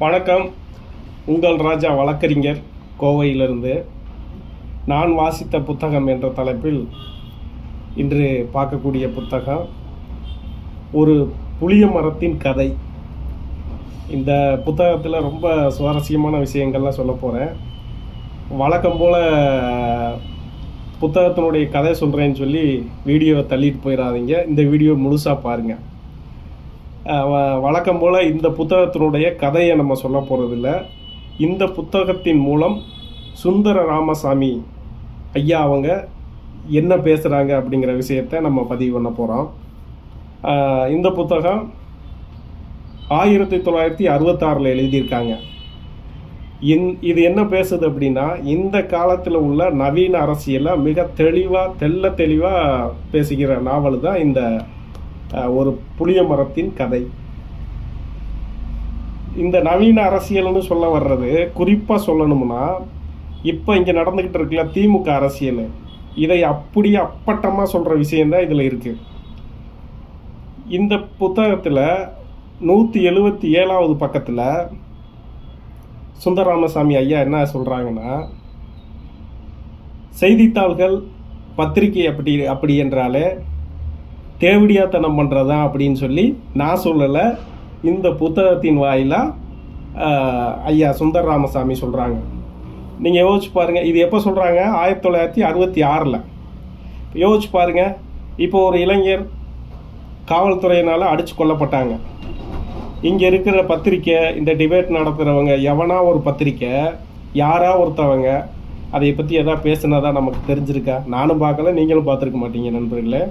வணக்கம். உங்கள் ராஜா வழக்கறிஞர் கோவையிலிருந்து நான் வாசித்த புத்தகம் என்ற தலைப்பில் இன்று பார்க்கக்கூடிய புத்தகம் ஒரு புளிய மரத்தின் கதை. இந்த புத்தகத்தில் ரொம்ப சுவாரஸ்யமான விஷயங்கள்லாம் சொல்ல போகிறேன் வழக்கம் போல் புத்தகத்தினுடைய கதை சொல்கிறேன்னு சொல்லி வீடியோவை தள்ளிட்டு போயிடாதீங்க. இந்த வீடியோ முழுசாக பாருங்கள் வழக்கம் போல் இந்த புத்தகத்தினுடைய கதையை நம்ம சொல்ல போகிறதில்ல இந்த புத்தகத்தின் மூலம் சுந்தர ராமசாமி ஐயா அவங்க என்ன பேசுகிறாங்க அப்படிங்கிற விஷயத்தை நம்ம பதிவு பண்ண போகிறோம் இந்த புத்தகம் ஆயிரத்தி தொள்ளாயிரத்தி அறுபத்தாறில் எழுதியிருக்காங்க. இந் இது என்ன பேசுது அப்படின்னா இந்த காலத்தில் உள்ள நவீன அரசியலை மிக தெளிவாக தெள்ள தெளிவாக பேசுகிற நாவல் தான் இந்த ஒரு புளிய மரத்தின் கதை. இந்த நவீன அரசியல்னு சொல்ல வர்றது குறிப்பாக சொல்லணும்னா இப்போ இங்கே நடந்துக்கிட்டு இருக்குல்ல திமுக அரசியல். இதை அப்படியே அப்பட்டமாக சொல்கிற விஷயந்தான் இதில் இருக்குது இந்த புத்தகத்தில் நூற்றி எழுபத்தி ஏழாவது பக்கத்தில் சுந்தரராமசாமி ஐயா என்ன சொல்கிறாங்கன்னா செய்தித்தாள்கள் பத்திரிகை அப்படி அப்படி என்றாலே தேவடியாத்தனம் பண்ணுறதா அப்படின்னு சொல்லி நான் சொல்லலை. இந்த புத்தகத்தின் வாயிலாக ஐயா சுந்தர் ராமசாமி சொல்கிறாங்க நீங்கள் யோசிச்சு பாருங்கள் இது எப்போ சொல்கிறாங்க ஆயிரத்தி தொள்ளாயிரத்தி அறுபத்தி ஆறில். யோசிச்சு பாருங்கள் இப்போ ஒரு இளைஞர் காவல்துறையினால் அடித்து கொல்லப்பட்டாங்க. இங்கே இருக்கிற பத்திரிக்கை இந்த டிபேட் நடத்துகிறவங்க எவனா ஒரு பத்திரிக்கை யாரா ஒருத்தவங்க அதை பற்றி எதாவது பேசுனதா நமக்கு தெரிஞ்சிருக்கா? நானும் பார்க்கல நீங்களும் பார்த்துருக்க மாட்டீங்க நண்பர்களே.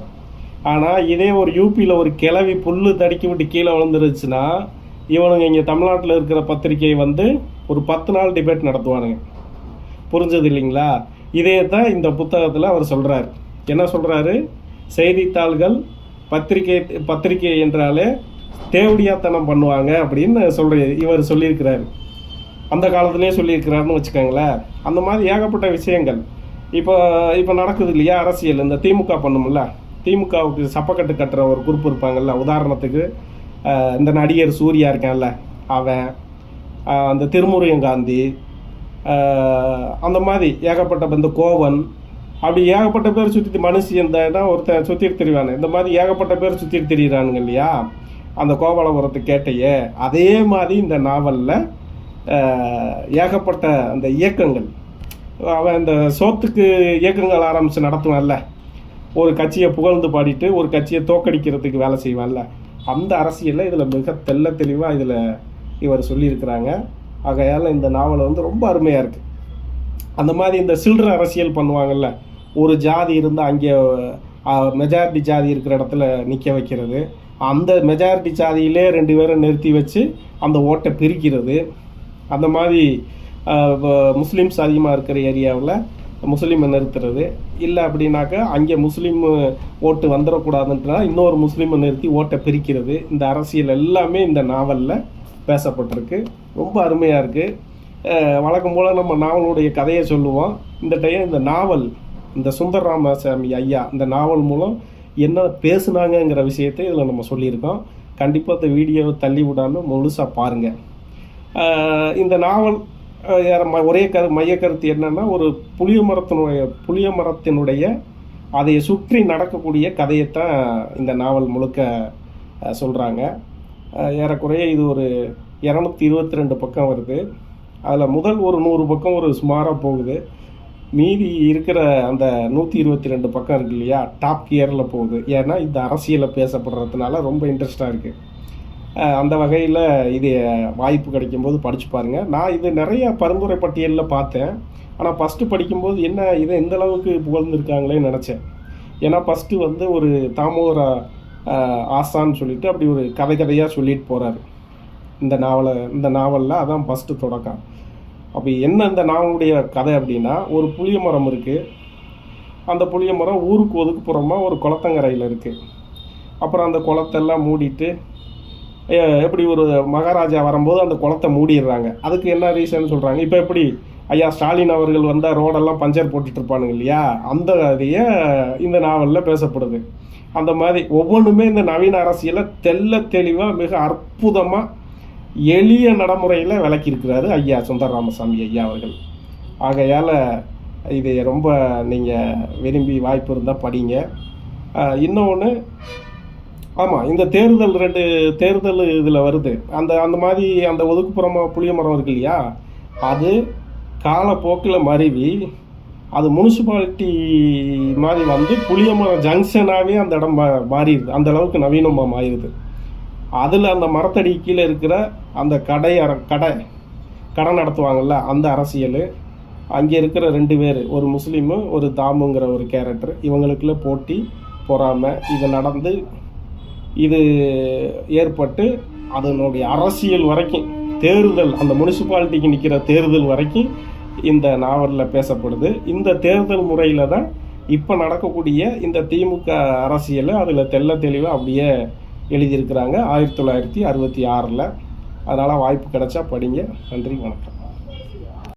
ஆனால் இதே ஒரு யூபியில் ஒரு கிளவி புல்லு தடுக்கி விட்டு கீழே விழுந்துருச்சுன்னா இவனுங்க இங்கே தமிழ்நாட்டில் இருக்கிற பத்திரிக்கை வந்து ஒரு பத்து நாள் டிபேட் நடத்துவானுங்க. புரிஞ்சது இல்லைங்களா? இதே தான் இந்த புத்தகத்தில் அவர் சொல்கிறார் என்ன சொல்கிறாரு செய்தித்தாள்கள் பத்திரிகை பத்திரிகை என்றாலே தேவடியாத்தனம் பண்ணுவாங்க அப்படின்னு சொல்கிற இவர் சொல்லியிருக்கிறாரு. அந்த காலத்துலேயே சொல்லியிருக்கிறாருன்னு வச்சுக்கோங்களேன். அந்த மாதிரி ஏகப்பட்ட விஷயங்கள். இப்போ இப்போ நடக்குது இல்லையா அரசியல்? இந்த திமுக பண்ணும்ல. திமுகவுக்கு சப்பக்கட்டு கட்டுற ஒரு குரூப் இருப்பாங்கல்ல உதாரணத்துக்கு இந்த நடிகர் சூர்யா இருக்கான்ல அவன் அந்த திருமுருகன் காந்தி அந்த மாதிரி ஏகப்பட்ட இந்த கோவன் அப்படி ஏகப்பட்ட பேர் சுற்றி மனுஷி இந்த இடம் ஒருத்தன் சுற்றிட்டு திரிவானு. இந்த மாதிரி ஏகப்பட்ட பேர் சுற்றிட்டு திரியிறானுங்க இல்லையா? அந்த கோபாலபுரத்து கேட்டையே அதே மாதிரி இந்த நாவலில் ஏகப்பட்ட அந்த இயக்கங்கள் அவன் இந்த சோத்துக்கு இயக்கங்கள் ஆரம்பித்து நடத்துவான்ல ஒரு கட்சியை புகழ்ந்து பாடிட்டு ஒரு கட்சியை தோக்கடிக்கிறதுக்கு வேலை செய்வான்ல. அந்த அரசியலில் இதில் மிக தெள்ள தெளிவாக இதில் இவர் சொல்லியிருக்கிறாங்க. ஆகையால் இந்த நாவல் வந்து ரொம்ப அருமையாக இருக்குது அந்த மாதிரி இந்த சில்லற அரசியல் பண்ணுவாங்கள்ல ஒரு ஜாதி இருந்தால் அங்கே மெஜாரிட்டி ஜாதி இருக்கிற இடத்துல நிற்க வைக்கிறது. அந்த மெஜாரிட்டி ஜாதியிலே ரெண்டு பேரை நிறுத்தி வச்சு அந்த ஓட்டை பிரிக்கிறது. அந்த மாதிரி முஸ்லீம்ஸ் அதிகமாக இருக்கிற ஏரியாவில் முஸ்லீமை நிறுத்துறது. இல்லை அப்படின்னாக்கா அங்கே முஸ்லீம் ஓட்டு வந்துடக்கூடாதுன்றா இன்னொரு முஸ்லீமை நிறுத்தி ஓட்டை பிரிக்கிறது. இந்த அரசியல் எல்லாமே இந்த நாவலில் பேசப்பட்டிருக்கு. ரொம்ப அருமையாக இருக்குது வழக்கம் போல் நம்ம நாவலுடைய கதையை சொல்லுவோம். இந்த டைம் இந்த நாவல் இந்த சுந்தர் ராமசாமி ஐயா இந்த நாவல் மூலம் என்ன பேசுனாங்கங்கிற விஷயத்தை இதில் நம்ம சொல்லியிருக்கோம். கண்டிப்பாக இந்த வீடியோவை தள்ளி விடாமல் முழுசாக பாருங்கள் இந்த நாவல் ஒரே கரு மைய கருத்து என்னன்னா ஒரு புளிய மரத்தினுடைய புளிய மரத்தினுடைய அதை சுற்றி நடக்கக்கூடிய கதையைத்தான் இந்த நாவல் முழுக்க சொல்கிறாங்க ஏறக்குறைய இது ஒரு இரநூத்தி இருபத்தி ரெண்டு பக்கம் வருது. அதில் முதல் ஒரு நூறு பக்கம் ஒரு சுமாராக போகுது. மீதி இருக்கிற அந்த நூற்றி இருபத்தி ரெண்டு பக்கம் இருக்கு இல்லையா டாப் கியரில் போகுது. ஏன்னா இந்த அரசியலை பேசப்படுறதுனால ரொம்ப இன்ட்ரெஸ்டாக இருக்குது அந்த வகையில் இது வாய்ப்பு கிடைக்கும்போது படித்து பாருங்கள் நான் இது நிறைய பரிந்துரை பட்டியலில் பார்த்தேன். ஆனால் ஃபஸ்ட்டு படிக்கும்போது என்ன இதை இந்த அளவுக்கு புகழ்ந்துருக்காங்களேன்னு நினச்சேன். ஏன்னா ஃபஸ்ட்டு வந்து ஒரு தாமோதர ஆசான்னு சொல்லிட்டு அப்படி ஒரு கதை கதையாக சொல்லிட்டு போகிறாரு இந்த நாவலை இந்த நாவலில் அதான் ஃபஸ்ட்டு தொடக்கம். அப்போ என்ன இந்த நாவலுடைய கதை அப்படின்னா ஒரு புளிய மரம் இருக்குது அந்த புளிய மரம் ஊருக்கு ஒதுக்குப்புறமாக ஒரு குளத்தங்கரையில் இருக்குது அப்புறம் அந்த குளத்தெல்லாம் மூடிட்டு எப்படி ஒரு மகாராஜா வரும்போது அந்த குளத்தை மூடிடுறாங்க. அதுக்கு என்ன ரீசன் சொல்கிறாங்க இப்போ எப்படி ஐயா ஸ்டாலின் அவர்கள் வந்தால் ரோடெல்லாம் பஞ்சர் போட்டுட்டு இருப்பானுங்க இல்லையா? அந்த இதையே இந்த நாவலில் பேசப்படுது. அந்த மாதிரி ஒவ்வொன்றுமே இந்த நவீன அரசியலை தெள்ள தெளிவாக மிக அற்புதமாக எளிய நடைமுறையில் விளக்கியிருக்கிறாரு ஐயா சுந்தர் ராமசாமி ஐயா அவர்கள். ஆகையால் இதை ரொம்ப நீங்கள் விரும்பி வாய்ப்பு இருந்தால் படிங்க. இன்னொன்று ஆமாம் இந்த தேர்தல் ரெண்டு தேர்தல் இதில் வருது. அந்த அந்த மாதிரி அந்த ஒதுக்குப்புறமாக புளிய மரம் இருக்கு இல்லையா? அது காலப்போக்கில் மருவி அது முனிசிபாலிட்டி மாதிரி வந்து புளியமரம் ஜங்ஷனாகவே அந்த இடம் மா- மாறிடுது. அந்த அளவுக்கு நவீனமாக மாறிடுது. அதில் அந்த மரத்தடி கீழே இருக்கிற அந்த கடை அர கடை கடை நடத்துவாங்கள்ல அந்த அரசியல் அங்கே இருக்கிற ரெண்டு பேர் ஒரு முஸ்லீமு ஒரு தாமுங்கிற ஒரு கேரக்டர் இவங்களுக்குள்ள போட்டி பொறாமை இது நடந்து இது ஏற்பட்டு அதனுடைய அரசியல் வரைக்கும் தேர்தல் அந்த முனிசிபாலிட்டிக்கு நிற்கிற தேர்தல் வரைக்கும் இந்த நாவலில் பேசப்படுது. இந்த தேர்தல் முறையில் தான் இப்போ நடக்கக்கூடிய இந்த திமுக அரசியலை அதில் தெள்ள தெளிவாக அப்படியே எழுதியிருக்கிறாங்க. ஆயிரத்தி தொள்ளாயிரத்தி அறுபத்தி ஆறில். அதனால் வாய்ப்பு கிடைச்சா படிங்க. நன்றி வணக்கம்.